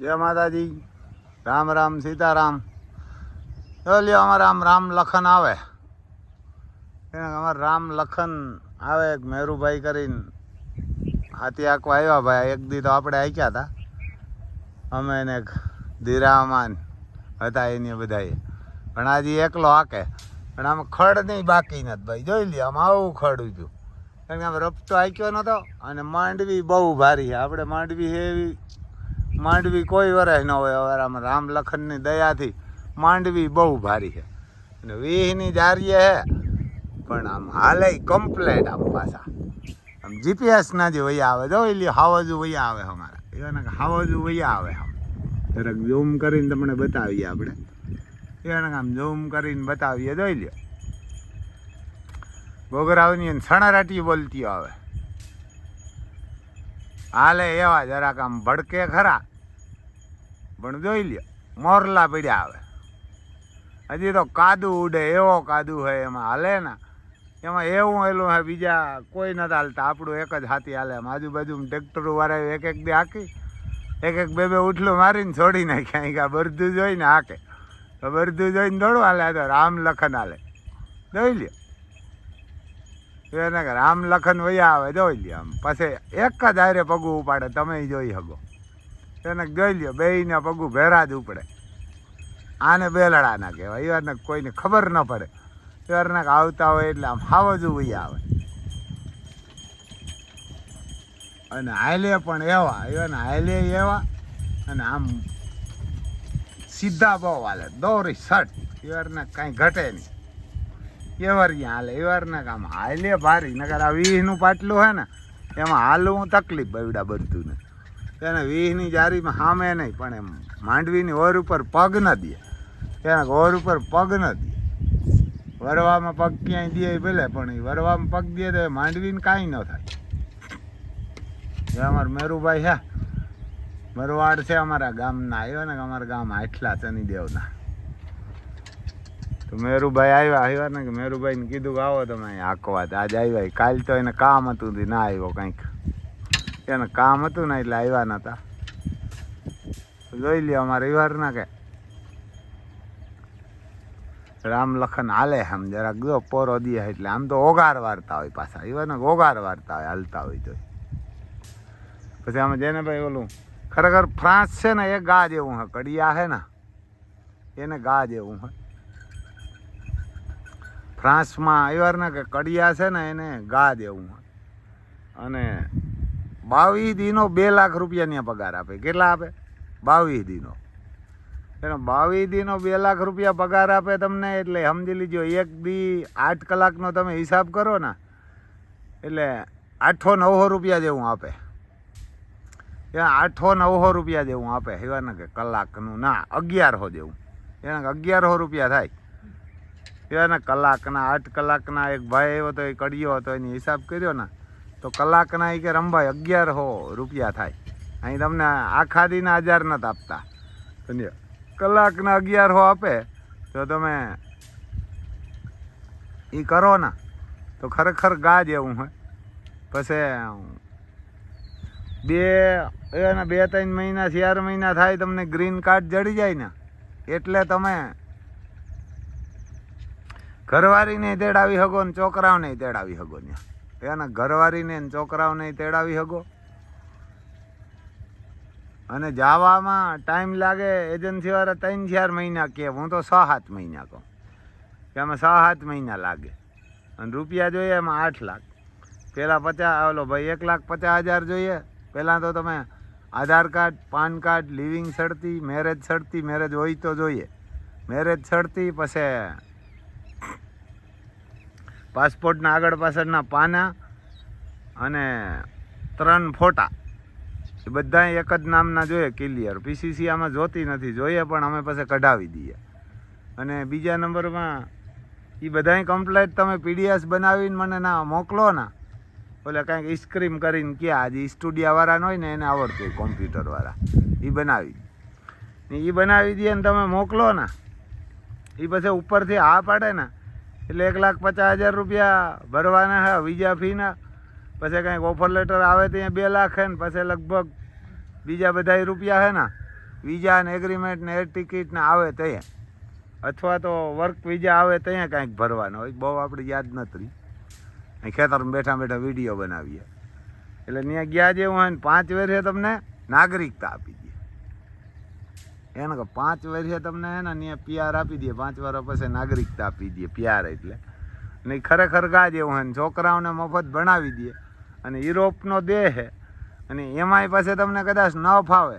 જય માતાજી. રામ રામ સીતારામ. લ્યો અમારે આમ રામ લખન આવે. અમારે રામ લખન આવે એક મેરુભાઈ કરીને. હાથી આંકવા આવ્યા ભાઈ, એક દી તો આપણે આંક્યા હતા અમે એને ધીરામાન હતા એની બધાએ. પણ આજે એકલો હાકે. પણ આમ ખડ નહીં, બાકી નથી ભાઈ. જોઈ લ્યો, આમ આવું ખડ ઉજ્યું કારણ કે આમ રપતો આંક્યો નહોતો અને માંડવી બહુ ભારી છે. આપણે માંડવી છે એવી માંડવી કોઈ વરસ ન હોય, હવે આમ રામ લખનની દયાથી માંડવી બહુ ભારી છે. અને વીહની જારીએ હે, પણ આમ હાલે કમ્પ્લેટ આમ પાછા. આમ જીપીએસ ના જે વૈયા આવે, જો એટલે હાવજુ વૈયા આવે અમારા. એવાના હાવજુ વૈયા આવે આમ. જરાક ઝૂમ કરીને તમને બતાવીએ આપણે. એવાના આમ ઝૂમ કરીને બતાવીએ જોઈ લ્યો. ગોગરાવની સણારાટી બોલતી આવે. હાલે એવા જરાક આમ ભડકે ખરા. પણ જોઈ લ્યો, મોરલા પડ્યા આવે હજી તો કાદુ ઉડે, એવો કાદુ હોય એમાં હાલે ને. એમાં એવું એલું હે, બીજા કોઈ નથી હાલતા, આપણું એક જ હાથી હાલે. આજુબાજુ ટ્રેક્ટરો વાળા એક એક દી હાકી, એક એક બે બે ઉઠલું મારીને છોડી નાખે. અહીં કાં બરધું જોઈને હાકે. તો બરધું જોઈને દોડું હાલે તો રામ લખન હાલે. જોઈ લ્યો. એને રામ લખન વયા આવે, જોઈ લ્યો આમ. પછી એક જ આરે પગું ઉપાડે, તમે જોઈ શકો. એને ગઈ લ્યો, બેયને પગું ભેરા જ ઉપડે. આને બેલડાના કહેવાય. એવાને કોઈને ખબર ન પડે. એવાને આવતા હોય એટલે આમ હાવજું વયા આવે. અને હાલે પણ એવા. એવાને હાલે એવા અને આમ સીધા બહુ હાલે. દોરી સટ. એવાને કાંઈ ઘટે નહીં. એવરિયા હાલે. એવારને કામ હાલે ભારી. નકર આ વીહનું પાટલું હે ને, એમાં હાલવું તકલીફ બવડા બધું ને એને વીહની જારીમાં સામે નહીં, પણ એમ માંડવીની ઓર ઉપર પગ ન દે. એને ઓર ઉપર પગ ન દે. વરવામાં પગ ક્યાંય દે ભલે, પણ એ વરવામાં પગ દે તો એ માંડવીને કાંઈ ન થાય. એ અમારા મેરુભાઈ હે. મરવાડ છે અમારા ગામના આવ્યો ને અમારા ગામ આટલા શનિદેવના. તો મેરુભાઈ આવ્યા આવ્યા ને કે મેરુભાઈને કીધું કે આવો તમે અહીં હાંકવા. તો આજે આવ્યા કાલ તો એને કામ હતું ના આવ્યો કંઈક. એને કામ હતું ને એટલે આવ્યા નતા. જોઈ લ્યો અમારે રવિવારના કે. રામ લખન હાલે આમ જરાક જો પોરો દે એટલે આમ તો ઓગાર વાર્તા હોય પાછા. એવા ને ઓગાર વાર્તા હોય, હાલતા હોય તો પછી આમાં જેને ભાઈ ઓલું, ખરેખર ફ્રાન્સ છે ને એ ગા જેવું હે, કડિયા હે ને, એને ગા જેવું હે. ફ્રાન્સમાં આવ્યા ને કે કડિયા છે ને એને ગા જેવું હે. અને બાવીસ દીનો બે લાખ રૂપિયાની પગાર આપે. કેટલા આપે? બાવીસ દીનો. એનો બાવીસ દીનો બે લાખ રૂપિયા પગાર આપે તમને, એટલે સમજી લીજો, એક દી આઠ કલાકનો તમે હિસાબ કરો ને, એટલે આઠો નવસો રૂપિયા જેવું આપે. એ આઠો નવસો રૂપિયા જેવું આપે એવા ને કે કલાકનું. ના, અગિયારસો જેવું. એને અગિયારસો રૂપિયા થાય. એવા ને કલાકના, આઠ કલાકના એક ભાઈ આવ્યો તો એ કડિયો હતો, એની હિસાબ કર્યો ને તો કલાકના એ કે રંભાઈ અગિયારસો રૂપિયા થાય. અહીં તમને આખા દીના હજાર નથી આપતા. સમજો કલાકના અગિયારસો આપે, તો તમે એ કરો ને. તો ખરેખર ગા જેવું હોય. પછી, બે, એના બે ત્રણ મહિના ચાર મહિના થાય તમને ગ્રીન કાર્ડ જડી જાય ને. એટલે તમે ઘરવાળીને તેડાવી શકો ને છોકરાઓને તેડાવી શકો ત્યાં એના ઘરવાળીને છોકરાઓને તેડાવી શકો અને જવામાં ટાઈમ લાગે, એજન્સીવાળા ત્રણ ચાર મહિના કે હું તો છ સાત મહિના કહું. કે આમાં છ સાત મહિના લાગે. અને રૂપિયા જોઈએ એમાં આઠ લાખ. પહેલાં પચાસ ઓલો ભાઈ એક લાખ પચાસ હજાર જોઈએ. પહેલાં તો તમે Aadhaar card, PAN card, living સડતી marriage સડતી મેરેજ હોય તો જોઈએ. મેરેજ સડતી પછી પાસપોર્ટના આગળ પાછળના પાના અને ત્રણ ફોટા. એ બધા એક જ નામના જોઈએ, ક્લિયર. પીસીસી આમાં જોતી નથી. જોઈએ પણ અમે પછી કઢાવી દઈએ. અને બીજા નંબરમાં એ બધાય કમ્પ્લેટ તમે પીડીએસ બનાવીને મને ના મોકલો ને. ઓલે કાંઈક ઇસ્ક્રીમ કરીને ક્યાં? આજે સ્ટુડિયાવાળાને હોય ને, એને આવડતું હોય કોમ્પ્યુટરવાળા એ બનાવી ને એ બનાવી દઈએ ને તમે મોકલો ને. એ પછી ઉપરથી હા પાડે ને. એટલે એક લાખ પચાસ હજાર રૂપિયા ભરવાના હા વિઝા ફીના પછી કાંઈક ઓફર લેટર આવે ત્યાં બે લાખ હે ને, પછી લગભગ બીજા બધા રૂપિયા હે ને વિઝા ને એગ્રીમેન્ટ ને એર ટિકિટ ને આવે ત્યાં. અથવા તો વર્ક વિઝા આવે ત્યાં કાંઈક ભરવાનો. હોય બહુ આપણે યાદ નથી અહીં ખેતરમાં બેઠા બેઠા વીડિયો બનાવીએ. એટલે ત્યાં ગયા જેવું હોય ને, પાંચ વર્ષે તમને નાગરિકતા આપી દે એને કે પાંચ વર્ષે તમને હે ને ત્યાં પીઆર આપી દે પાંચ વર્ષ પછી નાગરિકતા આપી દે પીઆર એટલે. નહીં, ખરેખર ગા જેવું હોય ને, છોકરાઓને મફત ભણાવી દે અને યુરોપનો દેહ છે. અને એમાંય પાસે તમને કદાચ ન ફાવે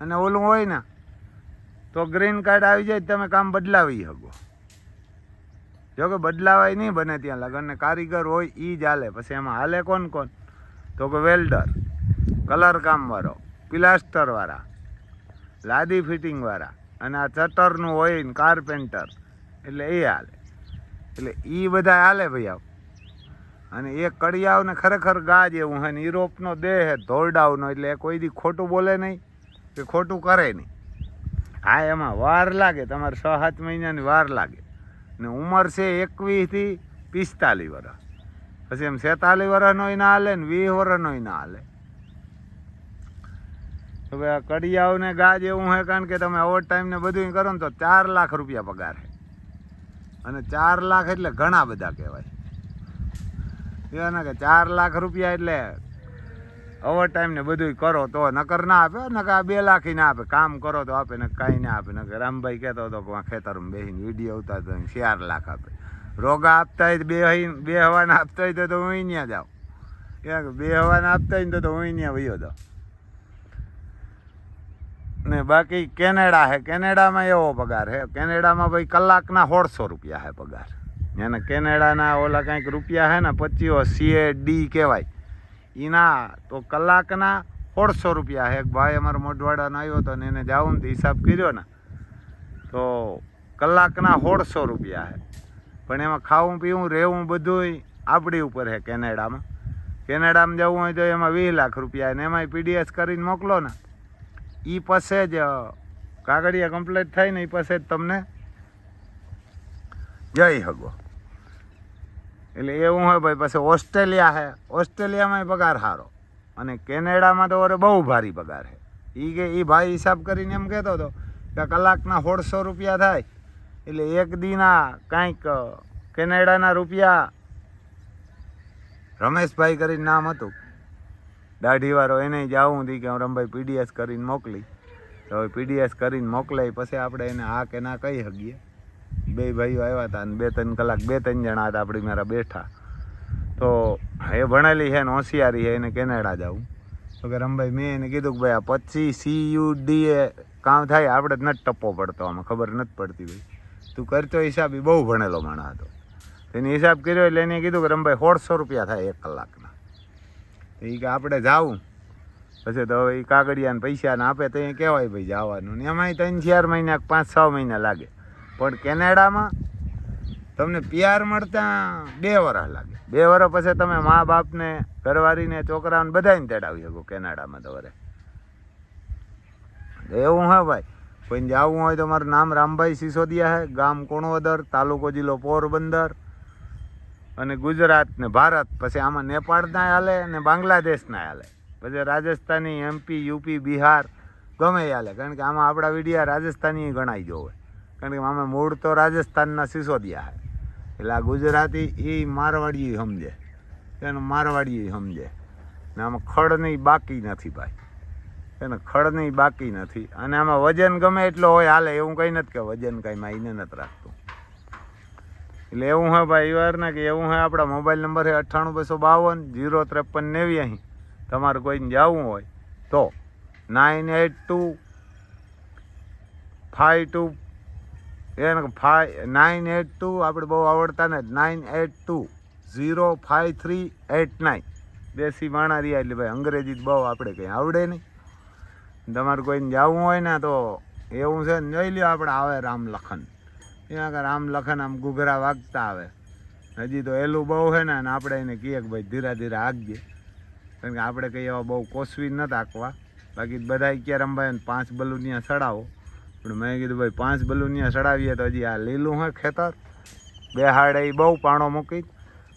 અને ઓલું હોય ને, તો ગ્રીન કાર્ડ આવી જાય તમે કામ બદલાવી શકો. જો કે બદલાવાય નહીં બને ત્યાં લગન કારીગર હોય એ જ હાલે. પછી એમાં હાલે કોણ કોણ? તો કે વેલ્ડર કલર કામવાળો પ્લાસ્ટરવાળા લાદી ફિટિંગવાળા અને આ ચટરનું હોય ને કાર્પેન્ટર એટલે એ હાલે. એટલે એ બધા હાલે ભાઈ આવ અને એ કડિયાવને ખરેખર ગા જેવું હોય ને યુરોપનો દેહ ધોરડાવનો, એટલે એ કોઈ દી ખોટું બોલે નહીં કે ખોટું કરે નહીં. હા, એમાં વાર લાગે, તમારે છ, સાત મહિનાની વાર લાગે. ને ઉંમર છે એકવીસથી પિસ્તાલીસ વર્ષ પછી એમ સેતાલીસ વર્ષનોય ના હાલે ને વીસ વર્ષનોય ના હાલે. હવે આ કડિયાઓને ગા જેવું હોય કારણ કે તમે ઓવર ટાઈમને બધું કરો ને તો ચાર લાખ રૂપિયા પગાર છે અને ચાર લાખ એટલે ઘણા બધા કહેવાય. એના કે ચાર લાખ રૂપિયા એટલે ઓવર ટાઈમ ને બધું કરો તો નકર ના આપે, નકર બે લાખ ના આપે. કામ કરો તો આપે ને કાંઈ ના આપે. નકર રામભાઈ કહેતો હતો કે ખેતરમાં બેસીને વીડિયો તો ચાર લાખ આપે. રોગા આપતા હોય બે બે હવાના આપતા હોય તો હું ત્યાં જાઉં. કે બે હવાના આપતા હોય તો હું ત્યાં વયો જાઉં. ને બાકી કેનેડા હે, કેનેડામાં એવો પગાર હે. કેનેડામાં ભાઈ કલાકના સોળસો રૂપિયા હે પગાર. એને કેનેડાના ઓલા કંઈક રૂપિયા હે ને પચીઓ સીએ ડી કહેવાય. એના તો કલાકના સોળસો રૂપિયા એક ભાઈ અમારો મોઢવાડાનો આવ્યો હતો ને એને જાઉં ને હિસાબ કર્યો ને, તો કલાકના સોળસો રૂપિયા હે પણ એમાં ખાવું, પીવું, રહેવું બધુંય આપણી ઉપર હે કેનેડામાં. કેનેડામાં જવું હોય તો એમાં વીસ લાખ રૂપિયા ને, એમાંય પીડીએસ કરીને મોકલો ને. એ પાસે જ કાગળિયા કમ્પ્લીટ થાય ને એ પાસે જ તમને જઈ શકો એટલે એવું હોય ભાઈ, પછી ઓસ્ટ્રેલિયા છે ઓસ્ટ્રેલિયામાં પગાર સારો. અને કેનેડામાં તો ઓરે બહુ ભારી પગાર છે એ કે એ ભાઈ હિસાબ કરીને એમ કહેતો હતો કે કલાકના સોળસો રૂપિયા થાય. એટલે એક દીના કાંઈક કેનેડાના રૂપિયા રમેશભાઈ કરીને નામ હતું. દાઢીવાળો એને જાવું હતી કે હું રમભાઈ પીડીએસ કરીને મોકલી. તો હવે પીડીએસ કરીને મોકલાય, પછી આપણે એને હા કે ના કહી શકીએ. બે ભાઈઓ આવ્યા હતા અને બે ત્રણ કલાક બે ત્રણ જણા હતા આપણી મારા બેઠા. તો એ ભણેલી છે ને હોશિયારી છે, એને કેનેડા જવું તો કે રમભાઈ, મેં એને કીધું કે ભાઈ, આ પછી સી યુ ડી એ કામ થાય, આપણે જ નથી ટપ્પો પડતો આમાં, ખબર નથી પડતી ભાઈ. તું કરતો હિસાબ એ બહુ ભણેલો માણસ હતો. તેને હિસાબ કર્યો એટલે એને કીધું કે રમભાઈ, સોળસો રૂપિયા થાય એક કલાકના. એ કે આપણે જાવું પછી તો હવે એ કાગળિયાને પૈસાને આપે તો એ કહેવાય ભાઈ, જવાનું. ને એમાંય ત્રણ ચાર મહિના પાંચ છ મહિના લાગે. પણ કેનેડામાં તમને પીઆર મળતા બે વર્ષ લાગે. બે વર્ષ પછી તમે મા બાપને, ઘરવાળીને, છોકરાઓને બધાને તેડાવી શકો કેનેડામાં તમારે એવું હે ભાઈ. કોઈને જવું હોય તો મારું નામ રામભાઈ સિસોદિયા છે ગામ કોણવદર, તાલુકો જિલ્લો પોરબંદર. અને ગુજરાત ને ભારત, પછી આમાં નેપાળના હાલે અને બાંગ્લાદેશના હાલે. પછી રાજસ્થાની એમપી યુપી બિહાર ગમે હાલે. કારણ કે આમાં આપણા વિડીયા રાજસ્થાની ગણાઈ જોવે કારણ કે મામે મૂળ તો રાજસ્થાનના સિસોદિયા છે એટલે આ ગુજરાતી એ મારવાડી સમજે. એનું મારવાડી સમજે. ને આમાં ખડની બાકી નથી ભાઈ. એને ખડની બાકી નથી. અને આમાં વજન ગમે એટલો હોય હાલે, એવું કંઈ નથી કે વજન કાંઈ માઈને નથી રાખતું. એટલે એવું હોય ભાઈ વાર ને કે એવું હોય આપણા મોબાઈલ નંબર છે અઠ્ઠાણું બસો બાવન, જીરો ત્રેપન નેવ્યાસી તમારે કોઈને જવું હોય તો nine eight two five two એને ફાઈ, નાઇન એટ ટુ આપણે બહુ આવડતા ને, nine eight two, zero five three eight nine. દેશી માણા રહ્યા એટલે ભાઈ અંગ્રેજી જ બહુ આપણે કંઈ આવડે નહીં. તમારે કોઈને જવું હોય ને તો એવું છે ને, જોઈ લ્યો આપણે આવે રામ લખન. ત્યાં આગળ રામ લખન આમ ઘૂઘરા વાગતા આવે. હજી તો એલું બહુ છે ને, અને આપણે એને કહીએ કે ભાઈ ધીરે ધીરે આગજે કારણ કે આપણે કંઈ એવા બહુ કોસવી ન આકવા. બાકી બધા ક્યારે રમભાઈ પાંચ બલુનિયા ચડાવો. પણ મેં કીધું, ભાઈ, પાંચ બલુનિયા ચડાવીએ તો હજી આ લીલું હોય ખેતર. બે હાડે એ બહુ પાણો મૂકી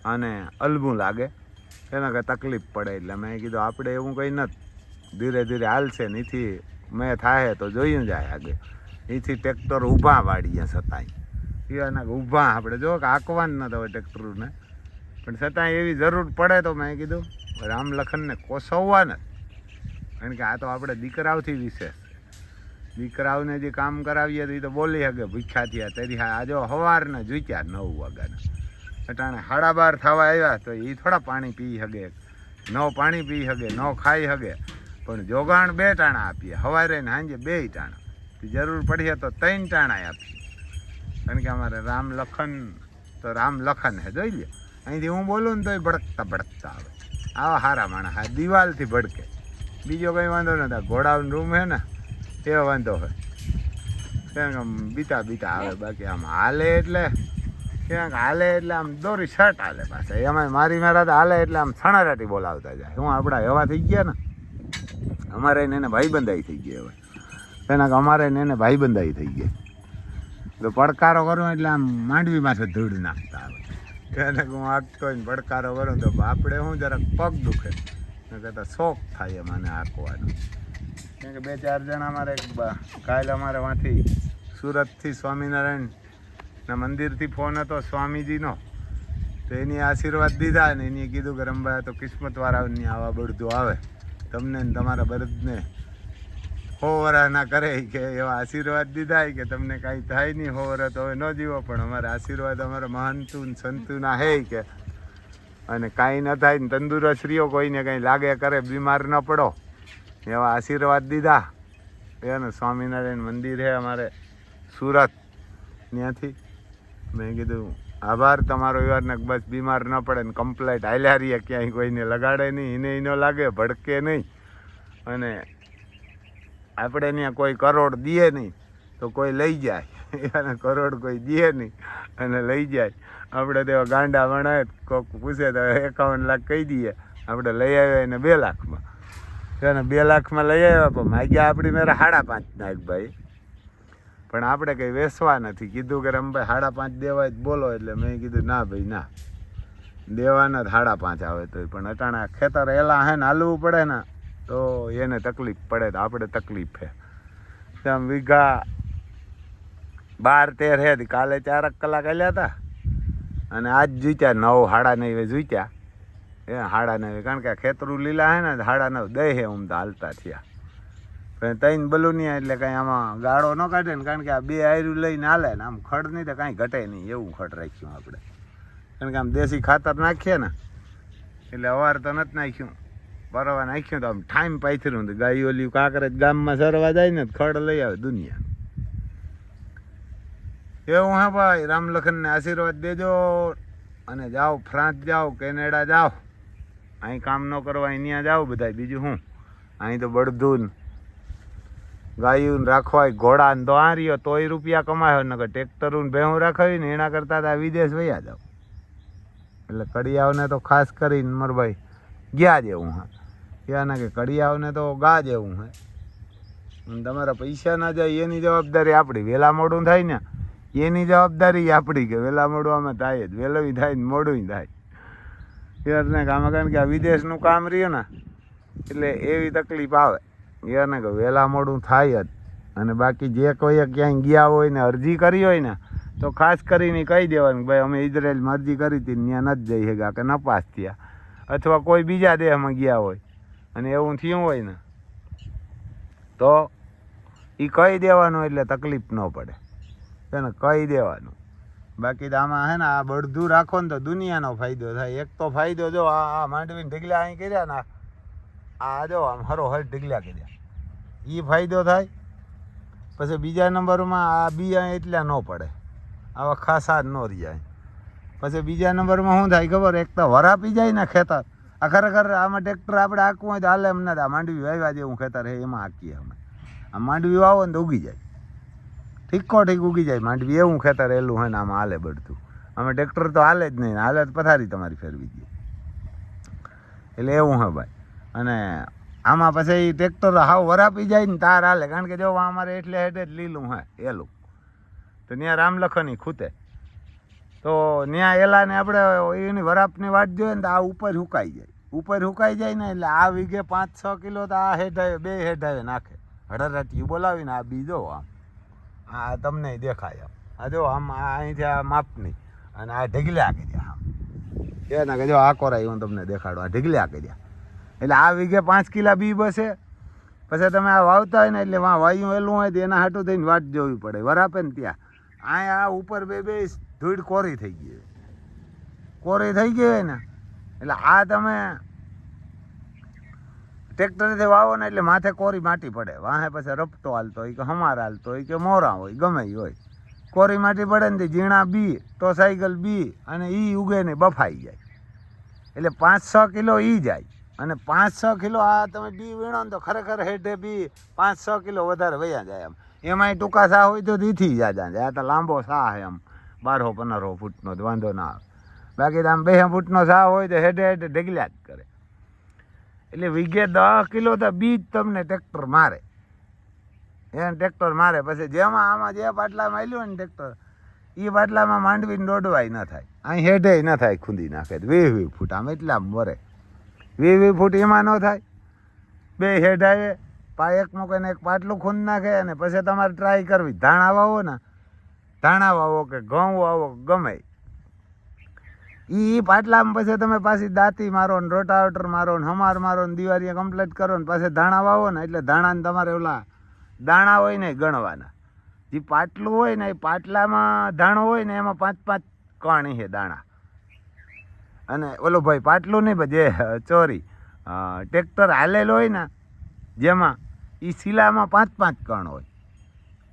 અને અલબું લાગે. એના કંઈ તકલીફ પડે એટલે મેં કીધું, આપણે એવું કંઈ નથી. ધીરે ધીરે હાલશે નીથી મેં થાય તો જોયું જાય આગળ એથી ટ્રેક્ટર ઊભા વાળીએ છતાંય એવાના ઊભા આપણે જો કે આંકવાન ન હોય ટ્રેક્ટરને. પણ છતાંય એવી જરૂર પડે તો મેં કીધું રામ લખનને કોસવવા ને કારણ કે આ તો આપણે દીકરાઓથી વિશેષ. દીકરાઓને જે કામ કરાવીએ તો એ તો બોલી શકે, ભૂખ્યા થયા, તેરી હા આજો સવારના જૂચ્યા નવ વાગ્યાના. અટાણે સાડા બાર થવા આવ્યા તો એ થોડા પાણી પી શકે, ન પાણી પી શકે, ન ખાઈ શકે, પણ જોગાણ બે ટાણા આપીએ સવારે ને સાંજે બે ટાણા. જરૂર પડીએ તો ત્રણ ટાણા આપીએ. કારણ કે અમારે રામ લખન, તો રામ લખન હે, જોઈ લે અહીંથી હું બોલું ને તોય ભડકતા ભડકતા આવે. આવા હારા માણસ, આ દિવાલથી ભડકે. બીજો કંઈ વાંધો નથી ઘોડાનો રૂમ હે ને એ વાંધો હોય. ક્યાંક આમ બીતા બીતા આવે, બાકી આમ હાલે એટલે, ક્યાંક હાલે એટલે આમ દોરી શર્ટ હાલે પાછા. એમાં મારી મારા તો હાલે એટલે આમ છણારાટી બોલાવતા જાય. હું આપણા એવા થઈ ગયા ને, અમારે એને ભાઈબંધાઈ થઈ ગયા હવે કે અમારે એને ભાઈબંધાઈ થઈ ગયા. તો પડકારો કરું એટલે આમ માંડવી માથે ધૂળ નાખતા આવે. એને હું આંકતો હોય પડકારો કરું તો આપણે હું જરાક પગ દુખે. કહેતા, શોખ થાય મને આંકવાનો કેમ કે બે ચાર જણા અમારે કાલે અમારે વાંથી સુરતથી સ્વામિનારાયણના મંદિરથી ફોન હતો સ્વામીજીનો. તો એની આશીર્વાદ દીધા ને એની કીધું કે રમભાઈ તો કિસ્મતવાળાની આવા બળદું આવે. તમને ને તમારા બળદને હોવરાના કરે કે એવા આશીર્વાદ દીધા કે તમને કાંઈ થાય નહીં હો વરા તો હવે ન જીવો, પણ અમારા આશીર્વાદ અમારા મહાનતું સંતુના હે કે. અને કાંઈ ન થાય ને તંદુરસ્ત રહ્યો, કોઈને કંઈ લાગે, કરે, બીમાર ન પડો. એવા આશીર્વાદ દીધા. એને સ્વામિનારાયણ મંદિર છે અમારે સુરત. ત્યાંથી મેં કીધું, આભાર, તમારો એવાને બસ બીમાર ન પડે ને કમ્પ્લેટ હાલ્યા રહીએ, ક્યાંય કોઈને લગાડે નહીં એને ન લાગે, ભડકે નહીં. અને આપણે ત્યાં કોઈ કરોડ દે નહીં, તો કોઈ લઈ જાય. અને કરોડ કોઈ દે નહીં, અને લઈ જાય. આપણે તેવા ગાંડા વણાય, કોક પૂછે તો એકાવન લાખ કહી દઈએ. આપણે લઈ આવ્યા એને બે લાખમાં. એને બે લાખમાં લઈ આવ્યા પણ માગ્યા આપણી મેરા સાડા પાંચ નાખ ભાઈ. પણ આપણે કંઈ વેસવા નથી. કીધું કે રમભાઈ સાડા પાંચ દેવાય જ બોલો એટલે મેં કીધું, ના ભાઈ, ના. દેવાના સાડા પાંચ આવે તોય. પણ અટાણા ખેતર એલા હે ને હાલવું પડે ને, તો એને તકલીફ પડે તો આપણે તકલીફ છે તેમ વીઘા બાર તેર હે તે કાલે ચારક કલાક આલ્યા હતા. અને આજ જીત્યા, નવ હાડા નવે જીત્યા. એ હાડા કારણ કે ખેતરું લીલા હે ને હાડા નવ દે હે ઉમદા હાલતા થયા. પણ તૈન બલુનિયા એટલે કાંઈ આમાં ગાળો ન કાઢે ને, કારણ કે આ બે આયરું લઈને હાલે ને, આમ ખડ નહીં તો કાંઈ ઘટે નહીં, એવું ખડ રાખ્યું આપણે. કારણ કે આમ દેશી ખાતર નાખીએ ને, એટલે અવાર તો નથી નાખ્યું. પરવા નાખ્યું તો આમ ટાઈમ પાથર્યું તો ગાય ઓલી કાંકરે ગામમાં સરવા જાય ને ખડ લઈ આવે દુનિયા એવું હે ભાઈ, રામલખનને આશીર્વાદ દેજો, અને જાઓ ફ્રાન્સ જાઓ, કેનેડા જાઓ. અહીં કામ ન કરવા અહીંયા જાઓ બધા બીજું શું? અહીં તો બળદું ગાયું રાખવાય ઘોડા ને તો આ તોય રૂપિયા કમાયો, નકર ટ્રેક્ટરું ને ભેહું રાખાવી ને એના કરતાં આ વિદેશ વયા જાવ એટલે કડિયાઓને તો ખાસ કરીને મરભાઈ ગયા જેવું હા. ગયા કે કડિયાઓને તો ગા જેવું હે. તમારા પૈસા ના જાય એની જવાબદારી આપણી. વહેલા મોડું થાય ને, એની જવાબદારી આપણી કે વહેલા મોડું આમાં થાય જ. વહેલું થાય ને મોડું થાય. એને આમાં કારણ કે આ વિદેશનું કામ રહ્યું ને, એટલે એવી તકલીફ આવે. એને કે વહેલા મોડું થાય જ. અને બાકી જે કોઈએ ક્યાંય ગયા હોય ને, અરજી કરી હોય ને, તો ખાસ કરીને કહી દેવાનું ભાઈ, અમે ઇઝરાયલમાં અરજી કરી હતી ત્યાં નથી જઈ શક્યા કે નપાસ થયા. અથવા કોઈ બીજા દેશમાં ગયા હોય અને એવું થયું હોય ને, તો એ કહી દેવાનું એટલે તકલીફ ન પડે. એને કહી દેવાનું. બાકી તો આમાં હે ને આ બળધું રાખો ને તો દુનિયાનો ફાયદો થાય. એક તો ફાયદો જો આ આ માંડવીને ઢીગલા અહીં કર્યા ને આ જો આમ હરો હર ઢીગલા કર્યા. એ ફાયદો થાય. પછી બીજા નંબરમાં આ બિયા એટલા ન પડે. આવા ખાસા ન રહ્યા પછી બીજા નંબરમાં શું થાય ખબર? એક તો વરાપી જાય ને ખેતર. આ ખરેખર આમાં ટ્રેક્ટર આપણે હાંકવું હોય તો હાલે એમ નથી. આ માંડવી વાવ્યા જેવું ખેતર હે એમાં હાંકીએ અમે. આ માંડવી વાવો ને તો ઉગી જાય. ઠીકો ઠીક ઉગી જાય. માંડવી એવું ખેતર એલું હોય ને આમાં હાલે બળતું અમે ટ્રેક્ટર તો હાલે જ નહીં. હાલે પથારી તમારી ફેરવી દઈએ એટલે એવું હે ભાઈ. અને આમાં પછી ટ્રેક્ટર હાવ વરાપી જાય ને તાર હાલે. કારણ કે જો અમારે એટલે હેઠે જ લીલું હે, એલું. તો ત્યાં રામલખની ખૂતે. તો ત્યાં એલાને આપણે એની વરાપની વાટ જોઈએ ને તો આ ઉપર હુકાઈ જાય. ઉપર હુકાઈ જાય ને એટલે આ વીઘે પાંચ છ કિલો તો આ હેઠાવે બે હેઠાવે નાખે. હળરાટીયું બોલાવીને આ બી જો આમ. આ તમને દેખાય આ જો આમ આ અહીંથી આ માપની અને આ ઢગલ્યા કર્યા આમ. એના કે જો આ કોરાઈ હું તમને દેખાડું. આ ઢગલ્યા કર્યા એટલે આ વીઘે પાંચ કિલા બી બસે. પછી તમે આ વાવતા હોય ને એટલે વાં વાયું એલું હોય તો એના હાટું થઈને વાટ જોવી પડે. વરાપે ને ત્યાં. આ ઉપર બે બે ધૂળ કોરી થઈ ગઈ કોરી થઈ ગઈ હોય ને. એટલે આ તમે ટ્રેક્ટરથી વાવો ને એટલે માથે કોરી માટી પડે. વાહે પછી રપતો હાલતો હોય કે હમાર હાલતો હોય કે મોરા હોય, ગમે હોય. કોરી માટી પડે ને તે ઝીણા બી, તો સાયકલ બી અને ઈ ઉગે ને બફાઈ જાય. એટલે પાંચ છ કિલો ઈ જાય. અને પાંચ છ કિલો આ તમે બી વીણો ને તો ખરેખર હેઠે બી પાંચ છ કિલો વધારે વયા જાય એમ. એમાંય ટૂંકા સાહ હોય તો દીથી જાય જાય. આ તો લાંબો સાહ એમ. બારો પંદરો ફૂટનો વાંધો ના આવે. બાકી તો આમ બે ફૂટનો સા હોય તો હેઠે હેઠે ઢગલ્યા જ કરે. એટલે વીઘે દસ કિલો તો બીજ તમને ટ્રેક્ટર મારે. એને ટ્રેક્ટર મારે. પછી જેમાં આમાં જે પાટલામાં આવ્યું ને ટ્રેક્ટર એ પાટલામાં માંડવીને દોડવાય ન થાય. અહીં હેઠે ન થાય ખૂંદી નાખે. વી વીસ ફૂટ, આમ એટલા મરે. વીસ વીસ ફૂટ એમાં ન થાય. બે આવે પા એક મૂકીને એક પાટલું ખૂંદ નાખે અને પછી તમારે ટ્રાય કરવી. ધાણા વાવો ને. ધાણા વાવો કે ઘઉં વાવો, ગમે. ઈ પાટલામાં પછી તમે પાછી દાંતી મારો ને રોટાવેટર મારો ને હમાર મારો ને દિવાળીએ કમ્પ્લીટ કરો ને પાછી ધાણા વાવો ને એટલે ધાણાને તમારે ઓલા દાણા હોય ને ગણવાના. જે પાટલું હોય ને એ પાટલામાં ધાણો હોય ને એમાં પાંચ પાંચ કણી છે દાણા. અને ઓલો ભાઈ પાટલું નહીં જે ચોરી ટ્રેક્ટર હાલેલો હોય ને, જેમાં એ શીલામાં પાંચ પાંચ કણ હોય.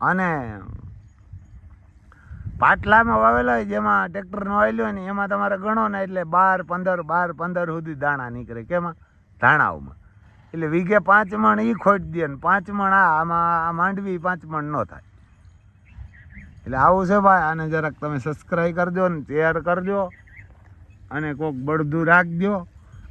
અને પાટલામાં વાવેલા હોય જેમાં ટ્રેક્ટરનો ઓઇલ હોય ને, એમાં તમારે ગણો ને એટલે બાર, પંદર બાર, પંદર સુધી દાણા નીકળે. કેમાં? ધાણાઓમાં. એટલે વીઘે પાંચ મણ એ ખોટ દે ને, પાંચ મણ આ, આમાં આ માંડવી પાંચ મણ ન થાય. એટલે આવું છે ભાઈ, આને જરાક તમે સબસ્ક્રાઈબ કરજો ને શેર કરજો અને કોક બળદું રાખજો.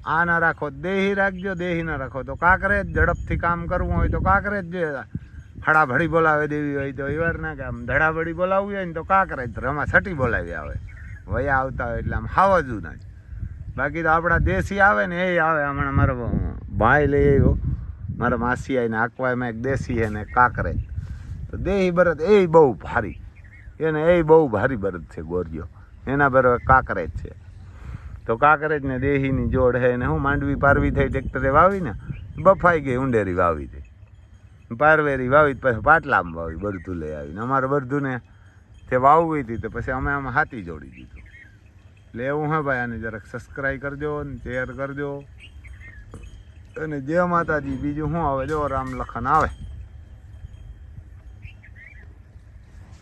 આ ના રાખો, દેહી રાખજો, દેહી ના રાખો. તો કાંકરે જ ઝડપથી કામ કરવું હોય તો કાંકરે જ જોઈએ હડાભડી બોલાવે દેવી હોય તો એવાર ના કે આમ ધડાભડી બોલાવવી હોય ને તો કાંકરે જ રમા છટી બોલાવી આવે. વયા આવતા હોય એટલે આમ હાવજું ના. જ બાકી તો આપણા દેશી આવે ને એ આવે હમણાં મારો ભાઈ લઈ આવ્યો. મારા માસી આવીને આકવાયમાં એક દેશી અને કાંકરે તો દેહી બરત એ બહુ ભારી. એને એ બહુ ભારી બરદ છે ગોરિયો એના બરાબર કાંકરેજ છે. તો કાંકરેજ ને દેહીની જોડ હે ને હું માંડવી પારવી થઈ ટ્રેક્ટરે વાવીને બફાઈ ગઈ ઉંડેરી વાવી હતી પારવેરી વાવી પછી પાટલામાં વાવી બરધું લઈ આવીને. અમારે બરધુંને તે વાવવી હતી તો પછી અમે આમાં હાથી જોડી દીધું. એટલે એવું હે ભાઈ, આને જરાક સબસ્ક્રાઈબ કરજો ને શેર કરજો. અને જય માતાજી, બીજું શું આવે? જો રામ લખન આવે.